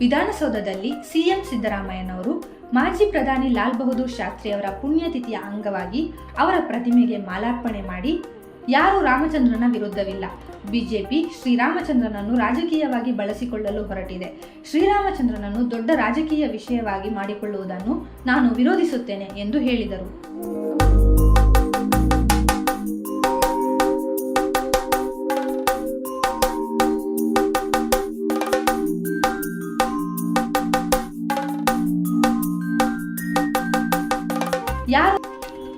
ವಿಧಾನಸೌಧದಲ್ಲಿ ಸಿಎಂ ಸಿದ್ದರಾಮಯ್ಯನವರು ಮಾಜಿ ಪ್ರಧಾನಿ ಲಾಲ್ ಬಹದ್ದೂರ್ ಶಾಸ್ತ್ರಿ ಅವರ ಪುಣ್ಯತಿಥಿಯ ಅಂಗವಾಗಿ ಅವರ ಪ್ರತಿಮೆಗೆ ಮಾಲಾರ್ಪಣೆ ಮಾಡಿ, ಯಾರು ರಾಮಚಂದ್ರನ ವಿರುದ್ಧವಿಲ್ಲ. ಬಿಜೆಪಿ ಶ್ರೀರಾಮಚಂದ್ರನನ್ನು ರಾಜಕೀಯವಾಗಿ ಬಳಸಿಕೊಳ್ಳಲು ಹೊರಟಿದೆ. ಶ್ರೀರಾಮಚಂದ್ರನನ್ನು ದೊಡ್ಡ ರಾಜಕೀಯ ವಿಷಯವಾಗಿ ಮಾಡಿಕೊಳ್ಳುವುದನ್ನು ನಾನು ವಿರೋಧಿಸುತ್ತೇನೆ ಎಂದು ಹೇಳಿದರು. ಯಾರು?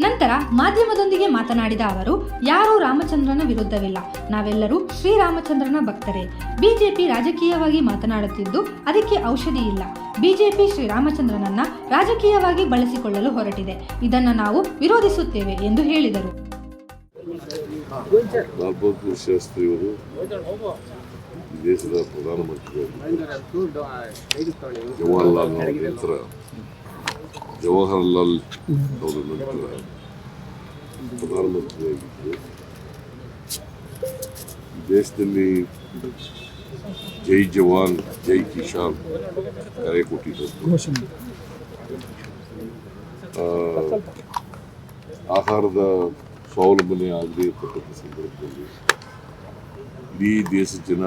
ನಂತರ ಮಾಧ್ಯಮದೊಂದಿಗೆ ಮಾತನಾಡಿದ ಅವರು ಯಾರೂ ರಾಮಚಂದ್ರನ ವಿರುದ್ಧವಿಲ್ಲ. ನಾವೆಲ್ಲರೂ ಶ್ರೀರಾಮಚಂದ್ರನ ಭಕ್ತರೇ. ಬಿಜೆಪಿ ರಾಜಕೀಯವಾಗಿ ಮಾತನಾಡುತ್ತಿದ್ದು ಅದಕ್ಕೆ ಔಷಧಿ ಇಲ್ಲ. ಬಿಜೆಪಿ ಶ್ರೀರಾಮಚಂದ್ರನನ್ನ ರಾಜಕೀಯವಾಗಿ ಬಳಸಿಕೊಳ್ಳಲು ಹೊರಟಿದೆ. ಇದನ್ನು ನಾವು ವಿರೋಧಿಸುತ್ತೇವೆ ಎಂದು ಹೇಳಿದರು. ದೇಶದ ಜವಾಹರ್ಲಾಲ್ ಅವರ ನಂತರ ಪ್ರಧಾನಮಂತ್ರಿಯಾಗಿದ್ದರು. ದೇಶದಲ್ಲಿ ಜೈ ಜವಾನ್, ಜೈ ಕಿಶಾನ್ ಕರೆ ಕೊಟ್ಟಿದ್ದರು ಆಹಾರದ ಸ್ವಾವಲಂಬನೆ ಆಗದೇ ಇರತಕ್ಕಂಥ ಸಂದರ್ಭದಲ್ಲಿ ಇಡೀ ದೇಶದ ಜನ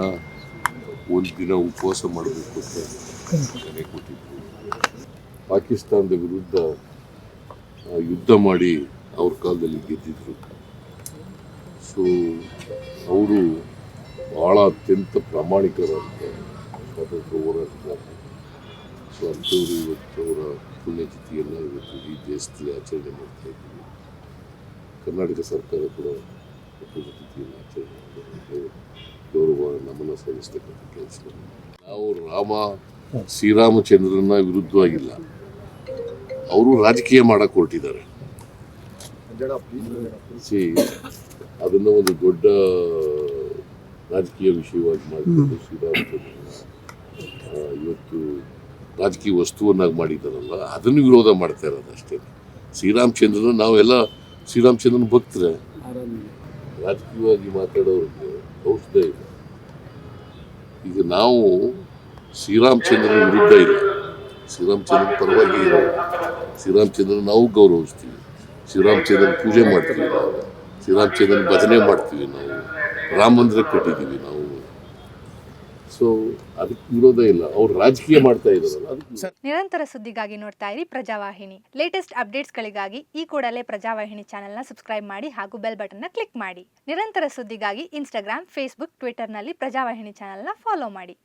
ಒಂದು ದಿನ ಉಪವಾಸ ಮಾಡಬೇಕು ಅಂತ ಕರೆ ಕೊಟ್ಟಿದ್ರು ಪಾಕಿಸ್ತಾನದ ವಿರುದ್ಧ ಯುದ್ಧ ಮಾಡಿ ಅವ್ರ ಕಾಲದಲ್ಲಿ ಗೆದ್ದಿದ್ರು. ಸೊ ಅವರು ಭಾಳ ಅತ್ಯಂತ ಪ್ರಾಮಾಣಿಕರಂತ ಸ್ವಾತಂತ್ರ್ಯ ಹೋರಾಟಗಾರರು ಸೊ ಅಂಥವ್ರು ಇವತ್ತು ಅವರ ಪುಣ್ಯತಿಥಿಯನ್ನು ಇವತ್ತು ಈ ದೇಶದಲ್ಲಿ ಆಚರಣೆ ಮಾಡ್ತಾ ಇದ್ದೀವಿ. ಕರ್ನಾಟಕ ಸರ್ಕಾರ ಕೂಡ ಪುಣ್ಯತಿಥಿಯನ್ನು ಆಚರಣೆ ಮಾಡಿದೆ ಗೌರವ, ನಮನ ಸಲ್ಲಿಸ್ತಕ್ಕಂಥ ಕೆಲಸ ನಾವು ರಾಮ, ಶ್ರೀರಾಮಚಂದ್ರನ ವಿರುದ್ಧವಾಗಿಲ್ಲ. ಅವರು ರಾಜಕೀಯ ಮಾಡಕ್ಕೆ ಹೊರಟಿದ್ದಾರೆ. ಸಿ ಅದನ್ನು ಒಂದು ದೊಡ್ಡ ರಾಜಕೀಯ ವಿಷಯವಾಗಿ ಮಾಡಿಕೊಂಡು ಶ್ರೀರಾಮಚಂದ್ರ ಇವತ್ತು ರಾಜಕೀಯ ವಸ್ತುವನ್ನಾಗಿ ಮಾಡಿದ್ದಾರಲ್ಲ, ಅದನ್ನು ವಿರೋಧ ಮಾಡ್ತಾ ಇರೋದು ಅಷ್ಟೇ. ಶ್ರೀರಾಮಚಂದ್ರನ ನಾವೆಲ್ಲ ಶ್ರೀರಾಮಚಂದ್ರನ ಭಕ್ತರೆ. ರಾಜಕೀಯವಾಗಿ ಮಾತಾಡೋರಿಗೆ ಔಷಧ ಇದೆ. ಈಗ ನಾವು ಶ್ರೀರಾಮಚಂದ್ರನ ವಿರುದ್ಧ ಇಲ್ಲ. ಶ್ರೀರಾಮಚಂದ್ರನ ಪರವಾಗಿ ಇರೋ ಶ್ರೀರಾಮಚಂದ್ರನ ನಾವು ಗೌರವಿಸ್ತೀವಿ. ಶ್ರೀರಾಮಚಂದ್ರನ ಪೂಜೆ ಮಾಡ್ತೀವಿ ನಾವು. ಶ್ರೀರಾಮಚಂದ್ರನ ಭಜನೆ ಮಾಡ್ತೀವಿ ನಾವು. ರಾಮ ಮಂದಿರ ಕಟ್ಟಿದ್ದೀವಿ ನಾವು. ಸೊ ಅದಕ್ಕೆ ಇರೋದೇ ಇಲ್ಲ. ಅವ್ರು ರಾಜಕೀಯ ಮಾಡ್ತಾ ಇದ್ದಾರೆ ನಿರಂತರ ಸುದ್ದಿಗಾಗಿ ನೋಡ್ತಾ ಇರಿ ಪ್ರಜಾವಾಹಿನಿ. ಲೇಟೆಸ್ಟ್ ಅಪ್ಡೇಟ್ಸ್ಗಳಿಗಾಗಿ ಈ ಕೂಡಲೇ ಪ್ರಜಾವಾಹಿನಿ ಚಾನೆಲ್ನ ಸಬ್ಸ್ಕ್ರೈಬ್ ಮಾಡಿ ಹಾಗೂ ಬೆಲ್ ಬಟನ್ನ ಕ್ಲಿಕ್ ಮಾಡಿ. ನಿರಂತರ ಸುದ್ದಿಗಾಗಿ ಇನ್ಸ್ಟಾಗ್ರಾಮ್ ಫೇಸ್ಬುಕ್ ಟ್ವಿಟರ್ನಲ್ಲಿ ಪ್ರಜಾವಾಹಿನಿ ಚಾನೆಲ್ನ ಫಾಲೋ ಮಾಡಿ.